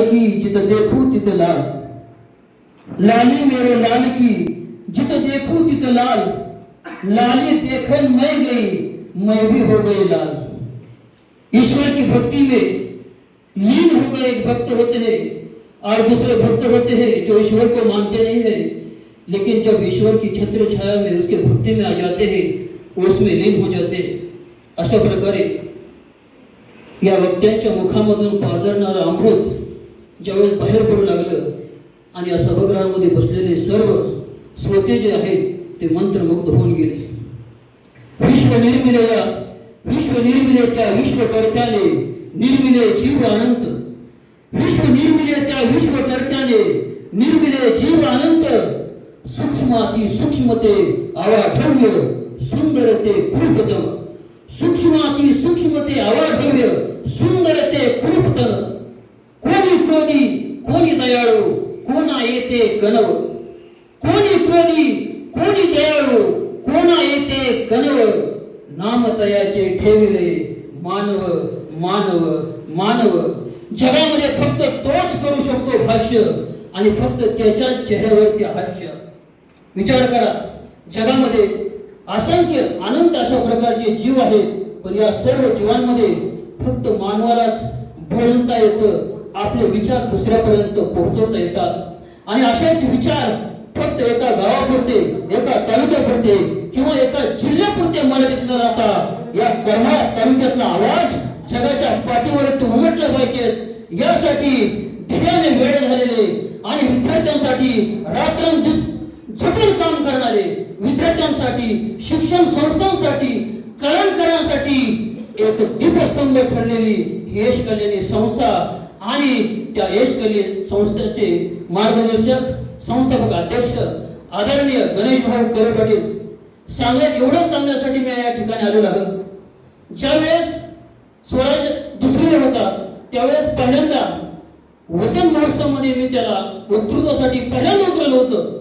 की जित देखू तित लाल। लाली मेरे लाल की, जित देखू तित लाल। लाली देखन मैं गई, मैं भी हो गई लाल। ईश्वर की भक्ति में लीन हो गए एक भक्त होते हैं, और दूसरे भक्त होते हैं जो ईश्वर को मानते नहीं है। लेकिन जब ईश्वर की छत्र छाया में उसके भक्ति में आ जाते हैं, उसमें लीन हो जाते हैं। अशा प्रकारे, या वक्त्यांच्या मुखामधून पाझरणारं अमृत ज्यावेळेस बाहेर पडू लागलं आणि या सभागृहामध्ये बसलेले सर्व श्रोते जे आहेत ते मंत्रमुग्ध होऊन गेले. विश्व निर्मिलया विश्व निर्मिले त्या विश्वकर्त्याने निर्मिले जीव अनंत. विश्व निर्मिले त्या विश्वकर्त्याने निर्मिले जीव अनंत. सूक्ष्माती सूक्ष्मते आवाढव्य सुंदरते कुरुपतम सूक्ष्माती सूक्ष्मते अवाढव्य सुंदरते कुरुपतम क्रोधी कोणी दयाळू? कोणा येते कनव? कोणी क्रोधी कोणी दयाळू? कोणा येते कनव? नाम तयाचे ठेविले मानव मानव मानव. जगामध्ये फक्त तोच करू शकतो भाष्य आणि फक्त त्याच्या चेहऱ्यावरती हास्य. विचार करा. जगामध्ये असंख्य अनंत अशा प्रकारचे जीव आहेत पण या सर्व जीवांमध्ये फक्त मानवालाच बोलता येतं. आपले विचार दुसऱ्यापर्यंत पोहोचवता येतात. आणि असेच विचार फक्त एका गावापुरते एका तालुक्यापुरते किंवा एका जिल्ह्यापुरते मर्यादित न राहता या करमाळा तालुक्यातला आवाज जगाच्या पाठीवरती उमटला पाहिजे. यासाठी धिऱ्याने वेळ झालेले आणि विद्यार्थ्यांसाठी रात्रंदिवस जटिल काम करणारे विद्यार्थ्यांसाठी शिक्षण संस्थांसाठी कलाकारांसाठी एक दीपस्तंभ ठरलेली ही यश करलेली संस्था आणि त्या यश संस्थेचे मार्गदर्शक संस्थापक अध्यक्ष आदरणीय गणेश भाऊ करे पाटील सांगत एवढं सांगण्यासाठी मी या ठिकाणी आलेलो आहोत ज्यावेळेस स्वराज दुसरीला होता त्यावेळेस पहिल्यांदा वसंत महोत्सवमध्ये मी त्याला वक्तृत्वासाठी पहिल्यांदा उतरलं होतं.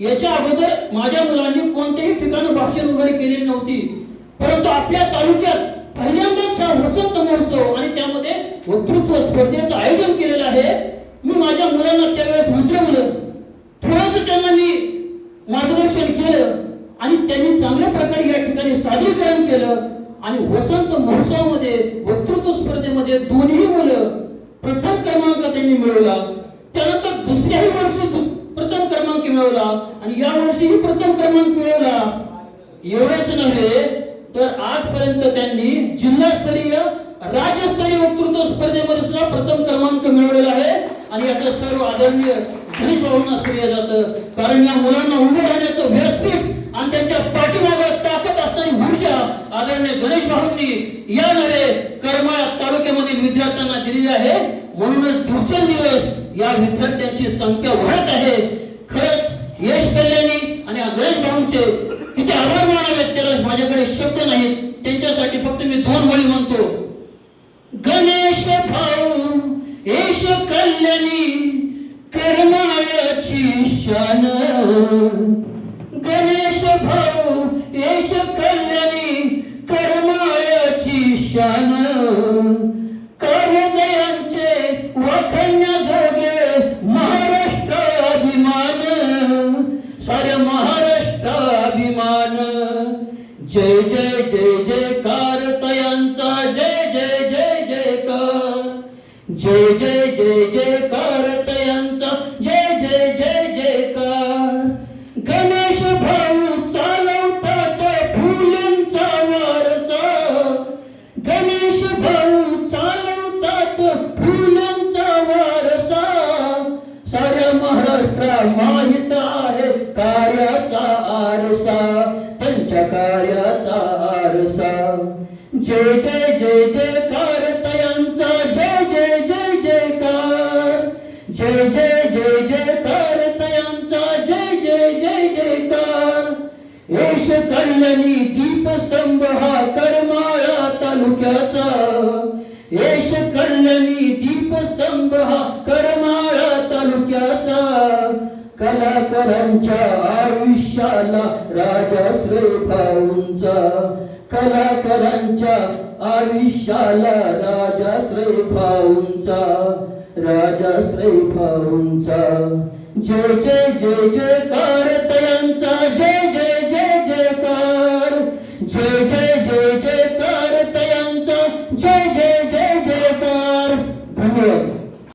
याच्या अगोदर माझ्या मुलांनी कोणत्याही ठिकाणी भाषण वगैरे केलेली नव्हती. परंतु आपल्या तालुक्यात पहिल्यांदाच हा वसंत महोत्सव आणि त्यामध्ये वक्तृत्व स्पर्धेचं आयोजन केलेलं आहे. मी माझ्या मुलांना त्यावेळेस उतरवलं थोडस त्यांना मी मार्गदर्शन केलं आणि त्यांनी चांगल्या प्रकारे या ठिकाणी सादरीकरण केलं आणि वसंत महोत्सवामध्ये वक्तृत्व स्पर्धेमध्ये दोन्ही मुलं प्रथम क्रमांक त्यांनी मिळवला. त्यानंतर दुसऱ्याही वर्षी प्रथम क्रमांक मिळवला आणि या वर्षीही प्रथम क्रमांक मिळवला. एवढेच नव्हे तर आजपर्यंत त्यांनी जिल्हास्तरीय राज्यस्तरीय वक्तृत्व स्पर्धेमध्ये सुद्धा प्रथम क्रमांक मिळवलेला आहे. आणि याचं सर्व आदरणीय गणेश भाऊंना श्रेय जातं. कारण या मुलांना उभं राहण्याचं व्यासपीठ आणि त्यांच्या पाठीमागे ताकद असणारी ऊर्जा आदरणीय गणेश भाऊंनी या नव्हे करमाळा तालुक्यामधील विद्यार्थ्यांना दिलेली आहे. म्हणूनच दिवसेंदिवस या विद्यार्थ्यांची संख्या कल्याणी करमाळ्याची शान जय जय जय जय जयकार यांचा जय जय जय जय कार गणेश भाऊ चालवतात फुलांचा वारसा. गणेश भाऊ चालवतात फुलांचा वारसा. साऱ्या महाराष्ट्रा माहीत आहे कार्याचा आरसा. त्यांच्या कार्याचा आरसा. जय जय जय जय कार एश कल्याणी दीपस्तंभ हा करमाळा तालुक्याचा. एश कल्याणी दीपस्तंभ हा करमाळा तालुक्याचा. कलाकारांच्या आयुष्याला राजाश्रय भाऊंचा कलाकारांच्या आयुष्याला राजाश्रय भाऊंचा राजाश्रय भाऊंचा जय जय जय जय जय